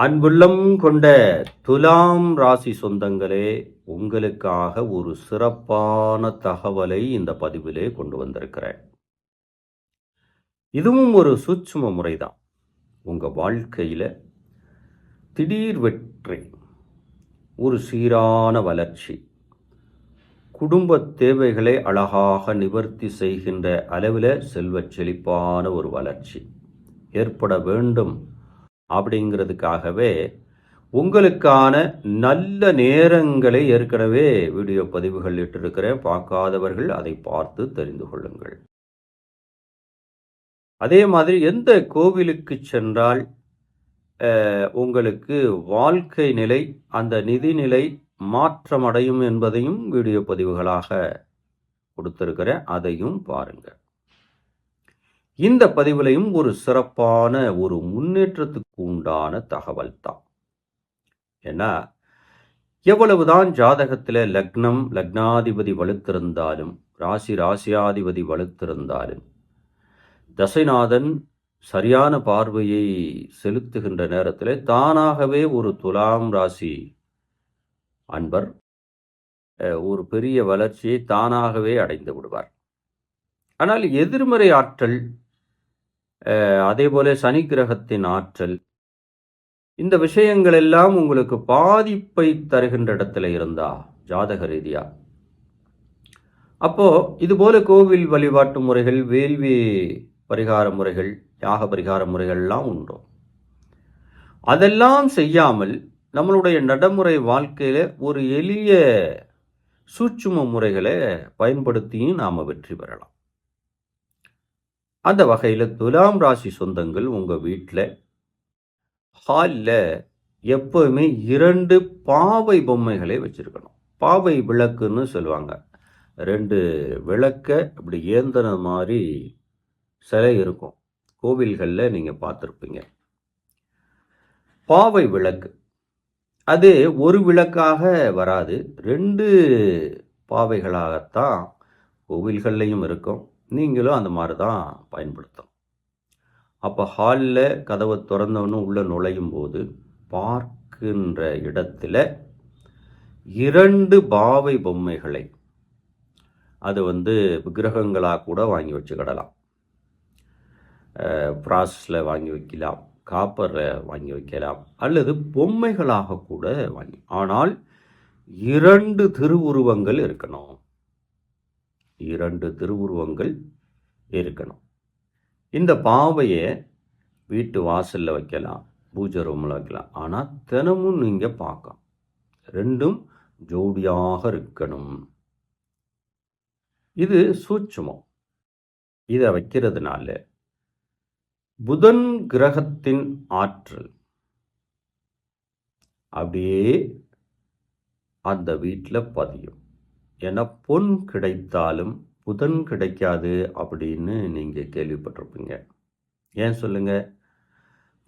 அன்புள்ளம் கொண்ட துலாம் ராசி சொந்தங்களே உங்களுக்காக ஒரு சிறப்பான தகவலை இந்த பதிவிலே கொண்டு வந்திருக்கிறேன். இதுவும் ஒரு சூட்சும முறைதான். உங்க வாழ்க்கையில திடீர் வெற்றி ஒரு சீரான வளர்ச்சி குடும்ப தேவைகளை அழகாக நிவர்த்தி செய்கின்ற அளவில் செல்வச் செழிப்பான ஒரு வளர்ச்சி ஏற்பட வேண்டும் அப்படிங்கிறதுக்காகவே உங்களுக்கான நல்ல நேரங்களை ஏற்கனவே வீடியோ பதிவுகள் இட்டிருக்கிறேன். பார்க்காதவர்கள் அதை பார்த்து தெரிந்து கொள்ளுங்கள். அதே மாதிரி எந்த கோவிலுக்கு சென்றால் உங்களுக்கு வாழ்க்கை நிலை அந்த நிதிநிலை மாற்றமடையும் என்பதையும் வீடியோ பதிவுகளாக கொடுத்திருக்கிறேன். அதையும் பாருங்கள். இந்த பதிவிலையும் ஒரு சிறப்பான ஒரு முன்னேற்றத்துக்கு உண்டான தகவல் தான் ஏன்னா எவ்வளவுதான் ஜாதகத்தில் லக்னம் லக்னாதிபதி வலுத்திருந்தாலும் ராசி ராசியாதிபதி வலுத்திருந்தாலும் தசைநாதன் சரியான பார்வையை செலுத்துகின்ற நேரத்தில் தானாகவே ஒரு துலாம் ராசி அன்பர் ஒரு பெரிய வளர்ச்சியை தானாகவே அடைந்து விடுவார். ஆனால் எதிர்மறை ஆற்றல் அதே போல சனி கிரகத்தின் ஆற்றல். இந்த விஷயங்கள் எல்லாம் உங்களுக்கு பாதிப்பை தருகின்ற இடத்துல இருந்தா ஜாதக ரீதியா. அப்போ இது போல கோவில் வழிபாட்டு முறைகள் வேள்வி பரிகார முறைகள் யாக பரிகார முறைகள்லாம் உண்டு. அதெல்லாம் செய்யாமல் நம்மளுடைய நடைமுறை வாழ்க்கையில ஒரு எளிய சூட்சும முறைகளை பயன்படுத்தியும் நாம் வெற்றி பெறலாம். அந்த வகையில் துலாம் ராசி சொந்தங்கள் உங்கள் வீட்டில் ஹாலில் எப்போவுமே இரண்டு பாவை பொம்மைகளை வச்சுருக்கணும். பாவை விளக்குன்னு சொல்லுவாங்க. ரெண்டு விளக்க இப்படி ஏந்தன மாதிரி சிலை இருக்கும். கோவில்களில் நீங்கள் பார்த்துருப்பீங்க. பாவை விளக்கு. அது ஒரு விளக்காக வராது. ரெண்டு பாவைகளாகத்தான் கோவில்கள்லையும் இருக்கும். நீங்களும் அந்த மாதிரி தான் பயன்படுத்தணும். அப்போ ஹாலில் கதவை திறந்தவனும் உள்ளே நுழையும் போது பார்க்கின்ற இடத்துல இரண்டு பாவை பொம்மைகளை அது வந்து விக்கிரகங்களாக கூட வாங்கி வச்சுக்கிடலாம். ப்ராஸில் வாங்கி வைக்கலாம் காப்பரில் வாங்கி வைக்கலாம் அல்லது பொம்மைகளாக கூட வாங்கி ஆனால் இரண்டு திருவுருவங்கள் இருக்கணும். இரண்டு திருவுருவங்கள் இருக்கணும். இந்த பாவையை வீட்டு வாசலில் வைக்கலாம் பூஜை ரூமில் வைக்கலாம். ஆனால் தினமும் நீங்கள் பார்க்கலாம் ரெண்டும் ஜோடியாக இருக்கணும். இது சூட்சமம். இதை வைக்கிறதுனால புதன் கிரகத்தின் ஆற்றல் அப்படியே அந்த வீட்டில் பதியும். ஏன்னா பொன் கிடைத்தாலும் புதன் கிடைக்காது அப்படின்னு நீங்கள் கேள்விப்பட்டிருப்பீங்க. ஏன் சொல்லுங்கள்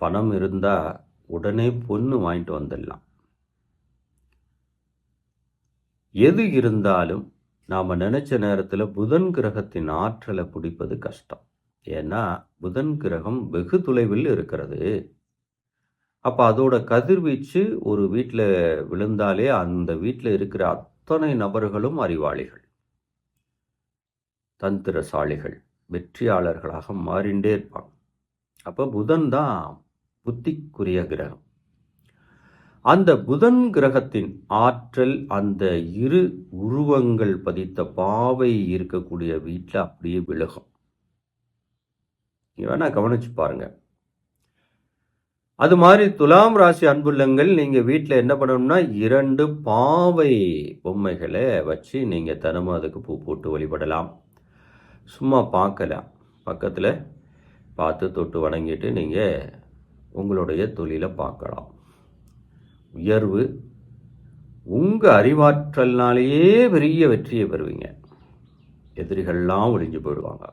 பணம் இருந்தால் உடனே பொண்ணு வாங்கிட்டு வந்துடலாம். எது இருந்தாலும் நாம் நினச்ச நேரத்தில் புதன் கிரகத்தின் ஆற்றலை பிடிப்பது கஷ்டம். ஏன்னா புதன் கிரகம் வெகு தொலைவில் இருக்கிறது. அப்போ அதோட கதிர்வீச்சு ஒரு வீட்டில் விழுந்தாலே அந்த வீட்டில் இருக்கிற அத்தனை நபர்களும் அறிவாளிகள். தந்திரசாலிகள் வெற்றியாளர்களாக மாறிண்டே இருப்பாங்க. அப்போ புதன் தான் புத்திக்குரிய கிரகம். அந்த புதன் கிரகத்தின் ஆற்றல் அந்த இரு உருவங்கள் பதித்த பாவை இருக்கக்கூடிய வீட்டில் அப்படியே விலகும் வேணா கவனிச்சு பாருங்கள் அது மாதிரி துலாம் ராசி அன்புள்ளங்கள் நீங்கள் வீட்டில் என்ன பண்ணணும்னா இரண்டு பாவை பொம்மைகளை வச்சு நீங்கள் தினமும் அதுக்கு பூ போட்டு வழிபடலாம். சும்மா பார்க்கலாம் பக்கத்தில் பார்த்து தொட்டு வணங்கிட்டு நீங்கள் உங்களுடைய தொழிலை பார்க்கலாம். உயர்வு உங்கள் அறிவாற்றல்னாலேயே பெரிய வெற்றியை பெறுவீங்க. எதிரிகள்லாம் ஒழிஞ்சு போயிடுவாங்க.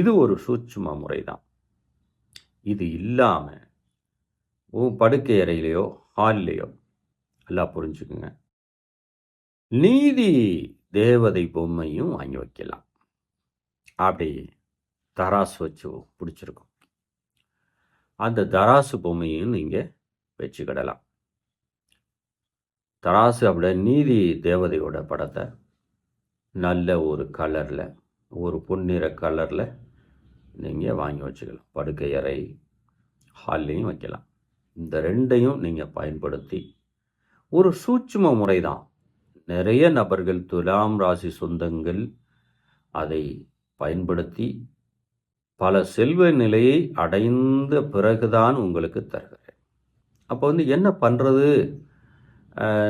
இது ஒரு சூட்சும முறை தான் இது இல்லாமல் உன் படுக்கை அறையிலையோ ஹால்லையோ நல்லா புரிஞ்சுக்குங்க. நீதி தேவதை பொம்மையும் வாங்கி வைக்கலாம். அப்படி தராசு வச்சு பிடிச்சிருக்கும். அந்த தராசு பொம்மையும் நீங்கள் வச்சுக்கிடலாம். தராசு அப்படியே நீதி தேவதையோட படத்தை நல்ல ஒரு கலரில் ஒரு பொன்னிற கலரில் நீங்கள் வாங்கி வச்சுக்கலாம். படுக்கை அறை ஹால்லையும் வைக்கலாம். இந்த ரெண்டையும் நீங்கள் பயன்படுத்தி ஒரு சூட்சும முறை தான் நிறைய நபர்கள் துலாம் ராசி சொந்தங்கள் அதை பயன்படுத்தி பல செல்வ நிலையை அடைந்த பிறகுதான் உங்களுக்கு தருகிறேன். அப்போ வந்து என்ன பண்ணுறது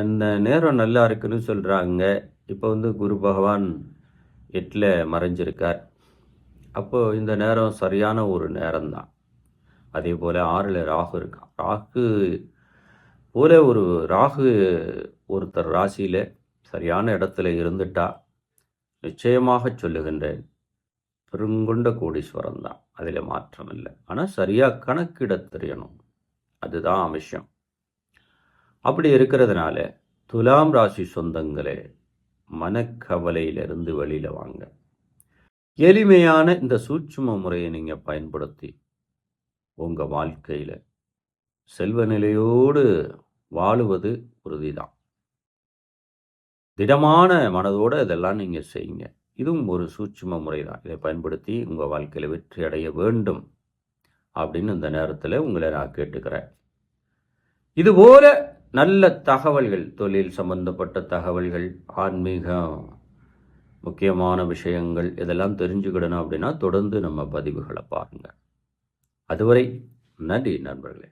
இந்த நேரம் நல்லா இருக்குன்னு சொல்கிறாங்க இப்போ வந்து குரு பகவான் எட்டில் மறைஞ்சிருக்கார். அப்போது இந்த நேரம் சரியான ஒரு நேரம்தான். அதே போல் ஆறில் ராகு இருக்கான் ராகு போல் ஒரு ராகு ஒருத்தர் ராசியில் சரியான இடத்துல இருந்துட்டா நிச்சயமாக சொல்லுகின்றேன். பெருங்கொண்ட கோடீஸ்வரம் தான். அதில் மாற்றம் இல்லை. ஆனால் சரியாக கணக்கிட தெரியணும் அதுதான் அவசியம். அப்படி இருக்கிறதுனால துலாம் ராசி சொந்தங்களே மனக்கவலையிலிருந்து வெளியில் வாங்க. எளிமையான இந்த சூட்சும முறையை நீங்கள் பயன்படுத்தி உங்கள் வாழ்க்கையில் செல்வ நிலையோடு வாழுவது உறுதிதான். திடமான மனதோடு இதெல்லாம் நீங்கள் செய்யுங்க. இதுவும் ஒரு சூட்சும முறை தான் இதை பயன்படுத்தி உங்கள் வாழ்க்கையில் வெற்றி அடைய வேண்டும் அப்படின்னு இந்த நேரத்தில் உங்களை நான் கேட்டுக்கிறேன். இதுபோல நல்ல தகவல்கள் தொழில் சம்பந்தப்பட்ட தகவல்கள் ஆன்மீகம் முக்கியமான விஷயங்கள் இதெல்லாம் தெரிஞ்சுக்கிடணும் அப்படின்னா தொடர்ந்து நம்ம பதிவுகளை பாருங்கள் அதுவரை நன்றி நண்பர்களே.